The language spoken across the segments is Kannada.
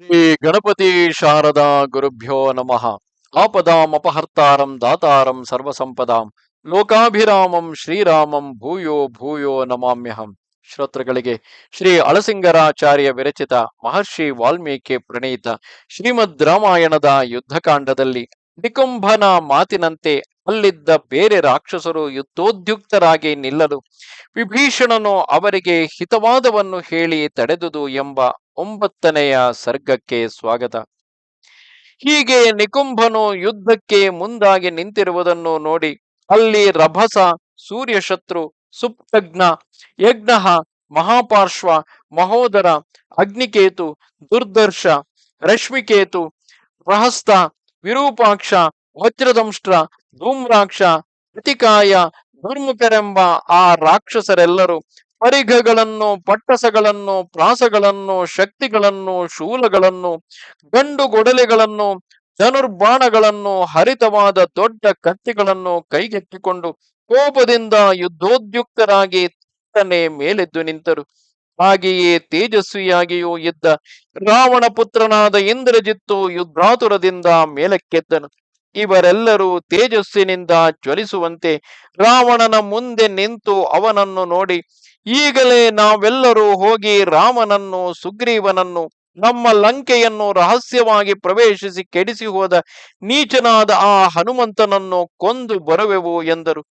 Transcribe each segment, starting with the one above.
ಶ್ರೀ ಗಣಪತಿ ಶಾರದಾ ಗುರುಭ್ಯೋ ನಮಃ. ಆಪದಾಂ ಅಪಹರ್ತಾರಂ ದಾತಾರಂ ಸರ್ವಸಂಪದಾಂ. ಲೋಕಾಭಿರಾಮಂ ಶ್ರೀರಾಮಂ ಭೂಯೋ ಭೂಯೋ ನಮಾಮ್ಯಹಂ. ಶ್ರೋತೃಗಳಿಗೆ ಶ್ರೀ ಅಳಸಿಂಗರಾಚಾರ್ಯ ವಿರಚಿತ ಮಹರ್ಷಿ ವಾಲ್ಮೀಕಿ ಪ್ರಣೀತ ಶ್ರೀಮದ್ ರಾಮಾಯಣದ ಯುದ್ಧಕಾಂಡದಲ್ಲಿ ನಿಕುಂಭನ ಮಾತಿನಂತೆ ಅಲ್ಲಿದ್ದ ಬೇರೆ ರಾಕ್ಷಸರು ಯುದ್ಧೋದ್ಯುಕ್ತರಾಗಿ ನಿಲ್ಲಲು ವಿಭೀಷಣನು ಅವರಿಗೆ ಹಿತವಾದವನ್ನು ಹೇಳಿ ತಡೆದುದು ಎಂಬ ಒಂಬತ್ತನೆಯ ಸರ್ಗಕ್ಕೆ ಸ್ವಾಗತ. ಹೀಗೆ ನಿಕುಂಭನು ಯುದ್ಧಕ್ಕೆ ಮುಂದಾಗಿ ನಿಂತಿರುವುದನ್ನು ನೋಡಿ ಅಲ್ಲಿ ರಭಸ, ಸೂರ್ಯಶತ್ರು ಸುಪ್ತಜ್ಞ ಯಜ್ಞ ಮಹಾಪಾರ್ಶ್ವ, ಮಹೋದರ, ಅಗ್ನಿಕೇತು, ದುರ್ದರ್ಶ, ರಶ್ಮಿಕೇತು ಪ್ರಹಸ್ತ ವಿರೂಪಾಕ್ಷ, ವಜ್ರದಂಷ್ಟ್ರ, ಧೂಮ್ರಾಕ್ಷ, ಪ್ರತಿಕಾಯ, ಧರ್ಮಕರೆಂಬ ಆ ರಾಕ್ಷಸರೆಲ್ಲರೂ ಪರಿಘಗಳನ್ನು, ಪಟ್ಟಸಗಳನ್ನು, ಪ್ರಾಸಗಳನ್ನು, ಶಕ್ತಿಗಳನ್ನು, ಶೂಲಗಳನ್ನು, ಗಂಡು ಗೊಡಲೆಗಳನ್ನು, ಧನುರ್ಬಾಣಗಳನ್ನು, ಹರಿತವಾದ ದೊಡ್ಡ ಕತ್ತಿಗಳನ್ನು ಕೈಗೆತ್ತಿಕೊಂಡು ಕೋಪದಿಂದ ಯುದ್ಧೋದ್ಯುಕ್ತರಾಗಿ ತನ್ನೇ ಮೇಲೆದ್ದು ನಿಂತರು. ಹಾಗೆಯೇ ತೇಜಸ್ವಿಯಾಗಿಯೂ ಇದ್ದ ರಾವಣ ಪುತ್ರನಾದ ಇಂದ್ರಜಿತ್ತು ಯುದ್ಧಾತುರದಿಂದ ಮೇಲಕ್ಕೆದ್ದನು. ಇವರೆಲ್ಲರೂ ತೇಜಸ್ಸಿನಿಂದ ಜ್ವಲಿಸುವಂತೆ ರಾವಣನ ಮುಂದೆ ನಿಂತು ಅವನನ್ನು ನೋಡಿ ಈಗಲೇ ನಾವೆಲ್ಲರೂ ಹೋಗಿ ರಾಮನನ್ನು, ಸುಗ್ರೀವನನ್ನು, ನಮ್ಮ ಲಂಕೆಯನ್ನು ರಹಸ್ಯವಾಗಿ ಪ್ರವೇಶಿಸಿ ಕೆಡಿಸಿ ಹೋದ ನೀಚನಾದ ಆ ಹನುಮಂತನನ್ನು ಕೊಂದು ಬರುವೆವು ಎಂದರು.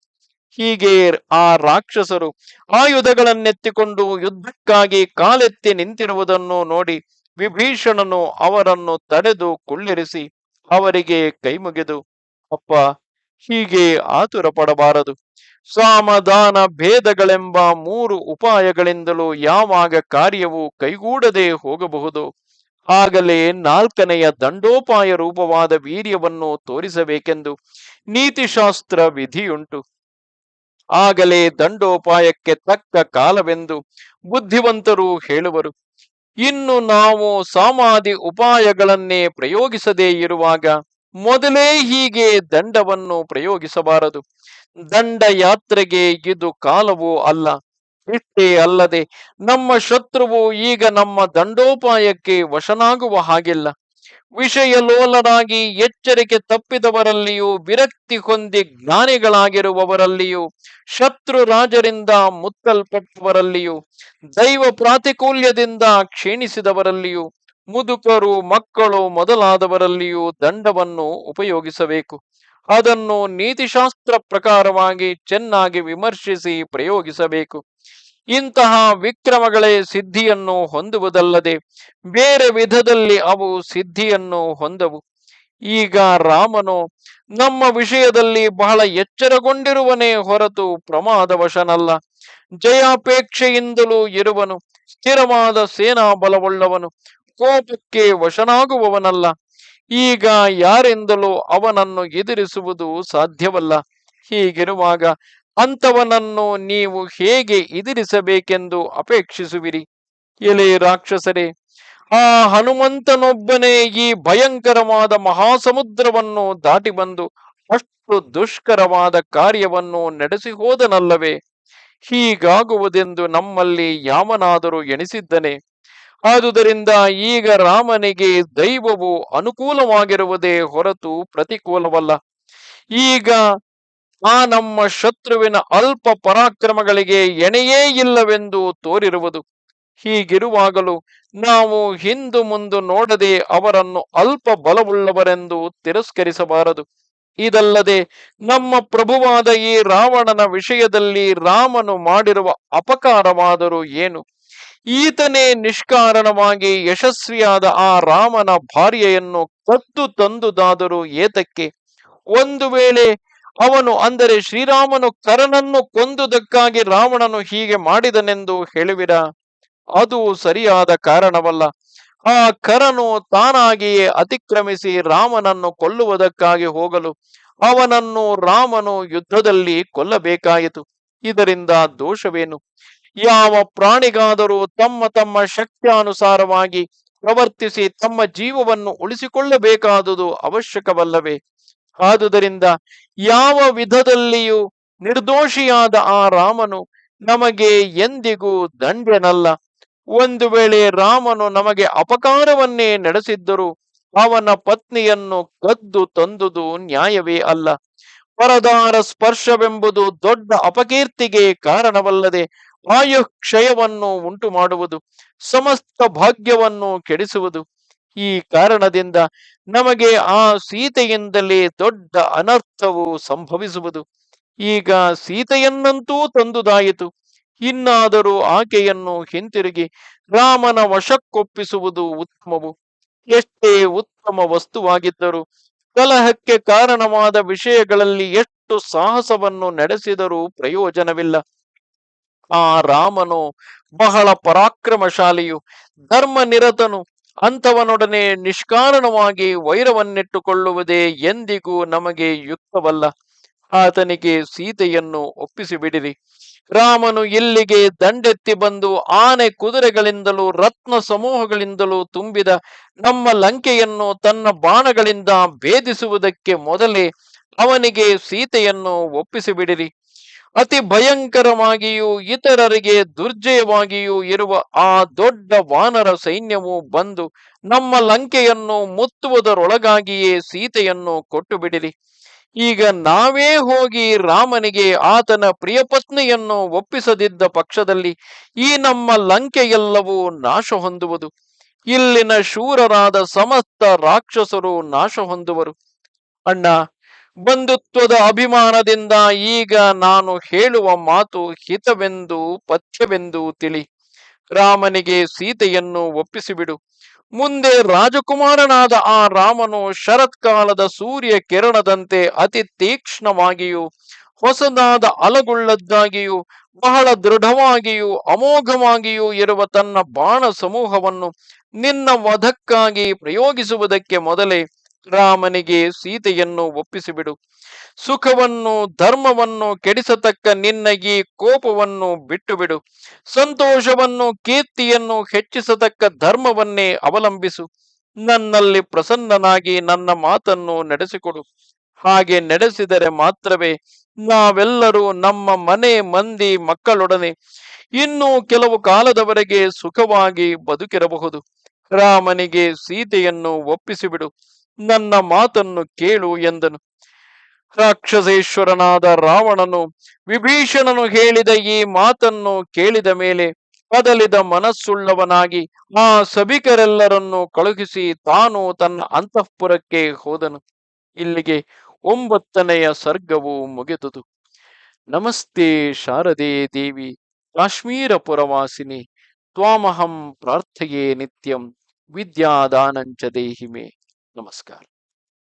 ಹೀಗೆ ಆ ರಾಕ್ಷಸರು ಆಯುಧಗಳನ್ನೆತ್ತಿಕೊಂಡು ಯುದ್ಧಕ್ಕಾಗಿ ಕಾಲೆತ್ತಿ ನಿಂತಿರುವುದನ್ನು ನೋಡಿ ವಿಭೀಷಣನು ಅವರನ್ನು ತಡೆದು ಕುಳ್ಳಿರಿಸಿ ಅವರಿಗೆ ಕೈಮುಗಿದು, ಅಪ್ಪ, ಹೀಗೆ ಆತುರ ಪಡಬಾರದು ಸಾಮದಾನ ಭೇದಗಳೆಂಬ ಮೂರು ಉಪಾಯಗಳಿಂದಲೂ ಯಾವಾಗ ಕಾರ್ಯವು ಕೈಗೂಡದೆ ಹೋಗಬಹುದು? ಆಗಲೇ ನಾಲ್ಕನೆಯ ದಂಡೋಪಾಯ ರೂಪವಾದ ವೀರ್ಯವನ್ನು ತೋರಿಸಬೇಕೆಂದು ನೀತಿಶಾಸ್ತ್ರ ವಿಧಿಯುಂಟು. ಆಗಲೇ ದಂಡೋಪಾಯಕ್ಕೆ ತಕ್ಕ ಕಾಲವೆಂದು ಬುದ್ಧಿವಂತರು ಹೇಳುವರು. ಇನ್ನು ನಾವು ಸಾಮಾಧಿ ಉಪಾಯಗಳನ್ನೇ ಪ್ರಯೋಗಿಸದೇ ಇರುವಾಗ ಮೊದಲೇ ಹೀಗೆ ದಂಡವನ್ನು ಪ್ರಯೋಗಿಸಬಾರದು. ದಂಡ ಯಾತ್ರೆಗೆ ಇದು ಕಾಲವೂ ಅಲ್ಲ, ಇಷ್ಟೇ ಅಲ್ಲದೆ ನಮ್ಮ ಶತ್ರುವು ಈಗ ನಮ್ಮ ದಂಡೋಪಾಯಕ್ಕೆ ವಶನಾಗುವ ಹಾಗಿಲ್ಲ. ವಿಷಯ ಲೋಲರಾಗಿ ಎಚ್ಚರಿಕೆ ತಪ್ಪಿದವರಲ್ಲಿಯೂ, ವಿರಕ್ತಿ ಹೊಂದಿ ಜ್ಞಾನಿಗಳಾಗಿರುವವರಲ್ಲಿಯೂ, ಶತ್ರು ರಾಜರಿಂದ ಮುತ್ತಲ್ಪಟ್ಟವರಲ್ಲಿಯೂ, ದೈವ ಪ್ರಾತಿಕೂಲ್ಯದಿಂದ ಕ್ಷೀಣಿಸಿದವರಲ್ಲಿಯೂ ಮುದುಕರು, ಮಕ್ಕಳು ಮೊದಲಾದವರಲ್ಲಿಯೂ ದಂಡವನ್ನು ಉಪಯೋಗಿಸಬೇಕು. ಅದನ್ನು ನೀತಿಶಾಸ್ತ್ರ ಪ್ರಕಾರವಾಗಿ ಚೆನ್ನಾಗಿ ವಿಮರ್ಶಿಸಿ ಪ್ರಯೋಗಿಸಬೇಕು. ಇಂತಹ ವಿಕ್ರಮಗಳೇ ಸಿದ್ಧಿಯನ್ನು ಹೊಂದುವುದಲ್ಲದೆ ಬೇರೆ ವಿಧದಲ್ಲಿ ಅವು ಸಿದ್ಧಿಯನ್ನು ಹೊಂದವು. ಈಗ ರಾಮನು ನಮ್ಮ ವಿಷಯದಲ್ಲಿ ಬಹಳ ಎಚ್ಚರಗೊಂಡಿರುವನೇ ಹೊರತು ಪ್ರಮಾದವಶನಲ್ಲ. ಜಯಾಪೇಕ್ಷೆಯಿಂದಲೂ ಇರುವನು, ಸ್ಥಿರವಾದ ಸೇನಾ ಬಲವುಳ್ಳವನು ಕೋಪಕ್ಕೆ ವಶನಾಗುವವನಲ್ಲ. ಈಗ ಯಾರೆಂದಲೂ ಅವನನ್ನು ಎದುರಿಸುವುದು ಸಾಧ್ಯವಲ್ಲ. ಹೀಗಿರುವಾಗ ಅಂಥವನನ್ನು ನೀವು ಹೇಗೆ ಎದುರಿಸಬೇಕೆಂದು ಅಪೇಕ್ಷಿಸುವಿರಿ. ಎಲೆ ರಾಕ್ಷಸರೇ, ಆ ಹನುಮಂತನೊಬ್ಬನೇ ಈ ಭಯಂಕರವಾದ ಮಹಾಸಮುದ್ರವನ್ನು ದಾಟಿ ಬಂದು ಅಷ್ಟು ದುಷ್ಕರವಾದ ಕಾರ್ಯವನ್ನು ನಡೆಸಿ ಹೋದನಲ್ಲವೇ ಹೀಗಾಗುವುದೆಂದು ನಮ್ಮಲ್ಲಿ ಯಾವನಾದರೂ ಎಣಿಸಿದ್ದನೆ. ಆದುದರಿಂದ ಈಗ ರಾಮನಿಗೆ ದೈವವು ಅನುಕೂಲವಾಗಿರುವುದೇ ಹೊರತು ಪ್ರತಿಕೂಲವಲ್ಲ. ಈಗ ಆ ನಮ್ಮ ಶತ್ರುವಿನ ಅಲ್ಪ ಪರಾಕ್ರಮಗಳಿಗೆ ಎಣೆಯೇ ಇಲ್ಲವೆಂದು ತೋರಿರುವುದು. ಹೀಗಿರುವಾಗಲೂ ನಾವು ಹಿಂದು ಮುಂದು ನೋಡದೆ ಅವರನ್ನು ಅಲ್ಪ ಬಲವುಳ್ಳವರೆಂದು ತಿರಸ್ಕರಿಸಬಾರದು. ಇದಲ್ಲದೆ ನಮ್ಮ ಪ್ರಭುವಾದ ಈ ರಾವಣನ ವಿಷಯದಲ್ಲಿ ರಾಮನು ಮಾಡಿರುವ ಅಪಕಾರವಾದರೂ ಏನು? ಈತನೇ ನಿಷ್ಕಾರಣವಾಗಿ ಯಶಸ್ವಿಯಾದ ಆ ರಾಮನ ಭಾರ್ಯೆಯನ್ನು ಕದ್ದು ತಂದುದಾದರೂ ಏತಕ್ಕೆ? ಒಂದು ವೇಳೆ ಅವನು ಅಂದರೆ ಶ್ರೀರಾಮನು ಕರನನ್ನು ಕೊಂದುದಕ್ಕಾಗಿ ರಾವಣನು ಹೀಗೆ ಮಾಡಿದನೆಂದು ಹೇಳುವಿರ? ಅದು ಸರಿಯಾದ ಕಾರಣವಲ್ಲ. ಆ ಕರನು ತಾನಾಗಿಯೇ ಅತಿಕ್ರಮಿಸಿ ರಾಮನನ್ನು ಕೊಲ್ಲುವುದಕ್ಕಾಗಿ ಹೋಗಲು ಅವನನ್ನು ರಾಮನು ಯುದ್ಧದಲ್ಲಿ ಕೊಲ್ಲಬೇಕಾಯಿತು. ಇದರಿಂದ ದೋಷವೇನು? ಯಾವ ಪ್ರಾಣಿಗಾದರೂ ತಮ್ಮ ತಮ್ಮ ಶಕ್ತ್ಯಾನುಸಾರವಾಗಿ ಪ್ರವರ್ತಿಸಿ ತಮ್ಮ ಜೀವವನ್ನು ಉಳಿಸಿಕೊಳ್ಳಬೇಕಾದುದು ಅವಶ್ಯಕವಲ್ಲವೇ? ಆದುದರಿಂದ ಯಾವ ವಿಧದಲ್ಲಿಯೂ ನಿರ್ದೋಷಿಯಾದ ಆ ರಾಮನು ನಮಗೆ ಎಂದಿಗೂ ದಂಡ್ಯನಲ್ಲ. ಒಂದು ವೇಳೆ ರಾಮನು ನಮಗೆ ಅಪಕಾರವನ್ನೇ ನಡೆಸಿದ್ದರೂ ಅವನ ಪತ್ನಿಯನ್ನು ಕದ್ದು ತಂದುದು ನ್ಯಾಯವೇ ಅಲ್ಲ. ಪರದಾರ ಸ್ಪರ್ಶವೆಂಬುದು ದೊಡ್ಡ ಅಪಕೀರ್ತಿಗೆ ಕಾರಣವಲ್ಲದೆ ಆಯುಕ್ಷಯವನ್ನು ಉಂಟು ಮಾಡುವುದು ಸಮಸ್ತ ಭಾಗ್ಯವನ್ನು ಕೆಡಿಸುವುದು. ಈ ಕಾರಣದಿಂದ ನಮಗೆ ಆ ಸೀತೆಯಿಂದಲೇ ದೊಡ್ಡ ಅನರ್ಥವು ಸಂಭವಿಸುವುದು. ಈಗ ಸೀತೆಯನ್ನಂತೂ ತಂದುದಾಯಿತು. ಇನ್ನಾದರೂ ಆಕೆಯನ್ನು ಹಿಂತಿರುಗಿ ರಾಮನ ವಶಕ್ಕೊಪ್ಪಿಸುವುದು ಉತ್ತಮವು. ಎಷ್ಟೇ ಉತ್ತಮ ವಸ್ತುವಾಗಿದ್ದರೂ ಕಲಹಕ್ಕೆ ಕಾರಣವಾದ ವಿಷಯಗಳಲ್ಲಿ ಎಷ್ಟು ಸಾಹಸವನ್ನು ನಡೆಸಿದರೂ ಪ್ರಯೋಜನವಿಲ್ಲ. ಆ ರಾಮನು ಬಹಳ ಪರಾಕ್ರಮಶಾಲಿಯು ಧರ್ಮ ನಿರತನು ಅಂಥವನೊಡನೆ ನಿಷ್ಕಾರಣವಾಗಿ ವೈರವನ್ನಿಟ್ಟುಕೊಳ್ಳುವುದೇ ಎಂದಿಗೂ ನಮಗೆ ಯುಕ್ತವಲ್ಲ. ಆತನಿಗೆ ಸೀತೆಯನ್ನು ಒಪ್ಪಿಸಿಬಿಡಿರಿ. ರಾಮನು ಇಲ್ಲಿಗೆ ದಂಡೆತ್ತಿ ಬಂದು ಆನೆ ಕುದುರೆಗಳಿಂದಲೂ ರತ್ನ ಸಮೂಹಗಳಿಂದಲೂ ತುಂಬಿದ ನಮ್ಮ ಲಂಕೆಯನ್ನು ತನ್ನ ಬಾಣಗಳಿಂದ ಭೇದಿಸುವುದಕ್ಕೆ ಮೊದಲೇ ಅವನಿಗೆ ಸೀತೆಯನ್ನು ಒಪ್ಪಿಸಿಬಿಡಿರಿ. ಅತಿ ಭಯಂಕರವಾಗಿಯೂ ಇತರರಿಗೆ ದುರ್ಜಯವಾಗಿಯೂ ಇರುವ ಆ ದೊಡ್ಡ ವಾನರ ಸೈನ್ಯವು ಬಂದು ನಮ್ಮ ಲಂಕೆಯನ್ನು ಮುತ್ತುವುದರೊಳಗಾಗಿಯೇ ಸೀತೆಯನ್ನು ಕೊಟ್ಟು ಬಿಡಿರಿ ಈಗ ನಾವೇ ಹೋಗಿ ರಾಮನಿಗೆ ಆತನ ಪ್ರಿಯಪತ್ನಿಯನ್ನು ಒಪ್ಪಿಸದಿದ್ದ ಪಕ್ಷದಲ್ಲಿ ಈ ನಮ್ಮ ಲಂಕೆಯೆಲ್ಲವೂ ನಾಶ ಹೊಂದುವುದು ಇಲ್ಲಿನ ಶೂರರಾದ ಸಮಸ್ತ ರಾಕ್ಷಸರು ನಾಶ ಹೊಂದುವರು ಅಣ್ಣ ಬಂಧುತ್ವದ ಅಭಿಮಾನದಿಂದ ಈಗ ನಾನು ಹೇಳುವ ಮಾತು ಹಿತವೆಂದು, ಪಥ್ಯವೆಂದು ತಿಳಿ. ರಾಮನಿಗೆ ಸೀತೆಯನ್ನು ಒಪ್ಪಿಸಿಬಿಡು. ಮುಂದೆ ರಾಜಕುಮಾರನಾದ ಆ ರಾಮನು ಶರತ್ಕಾಲದ ಸೂರ್ಯ ಕಿರಣದಂತೆ ಅತಿ ತೀಕ್ಷ್ಣವಾಗಿಯೂ, ಹೊಸದಾದ ಅಲಗುಳ್ಳದ್ದಾಗಿಯೂ, ಬಹಳ ದೃಢವಾಗಿಯೂ, ಅಮೋಘವಾಗಿಯೂ ಇರುವ ತನ್ನ ಬಾಣ ಸಮೂಹವನ್ನು ನಿನ್ನ ವಧಕ್ಕಾಗಿ ಪ್ರಯೋಗಿಸುವುದಕ್ಕೆ ಮೊದಲೇ ರಾಮನಿಗೆ ಸೀತೆಯನ್ನು ಒಪ್ಪಿಸಿಬಿಡು. ಸುಖವನ್ನು, ಧರ್ಮವನ್ನು ಕೆಡಿಸತಕ್ಕ ನಿನ್ನ ಈ ಕೋಪವನ್ನು ಬಿಟ್ಟು ಬಿಡು ಸಂತೋಷವನ್ನು, ಕೀರ್ತಿಯನ್ನು ಹೆಚ್ಚಿಸತಕ್ಕ ಧರ್ಮವನ್ನೇ ಅವಲಂಬಿಸು. ನನ್ನಲ್ಲಿ ಪ್ರಸನ್ನನಾಗಿ ನನ್ನ ಮಾತನ್ನು ನಡೆಸಿಕೊಡು. ಹಾಗೆ ನಡೆಸಿದರೆ ಮಾತ್ರವೇ ನಾವೆಲ್ಲರೂ ನಮ್ಮ ಮನೆ ಮಂದಿ ಮಕ್ಕಳೊಡನೆ. ಇನ್ನೂ ಕೆಲವು ಕಾಲದವರೆಗೆ ಸುಖವಾಗಿ ಬದುಕಿರಬಹುದು. ರಾಮನಿಗೆ ಸೀತೆಯನ್ನು ಒಪ್ಪಿಸಿಬಿಡು. ನನ್ನ ಮಾತನ್ನು ಕೇಳು ಎಂದನು. ರಾಕ್ಷಸೇಶ್ವರನಾದ ರಾವಣನು ವಿಭೀಷಣನು ಹೇಳಿದ ಈ ಮಾತನ್ನು ಕೇಳಿದ ಮೇಲೆ ಬದಲಿದ ಮನಸ್ಸುಳ್ಳವನಾಗಿ ಆ ಸಭಿಕರೆಲ್ಲರನ್ನು ಕಳುಹಿಸಿ ತಾನು ತನ್ನ ಅಂತಃಪುರಕ್ಕೆ ಹೋದನು. ಇಲ್ಲಿಗೆ ಒಂಬತ್ತನೆಯ ಸರ್ಗವು ಮುಗಿದುದು. ನಮಸ್ತೆ ಶಾರದೆ ದೇವಿ, ಕಾಶ್ಮೀರ ಪುರವಾಸಿನಿ, ತ್ವಾಮಹಂ ಪ್ರಾರ್ಥೆಯೇ ನಿತ್ಯಂ, ವಿದ್ಯಾದಾನಂಚ ದೇಹಿಮೆ. Namaskar.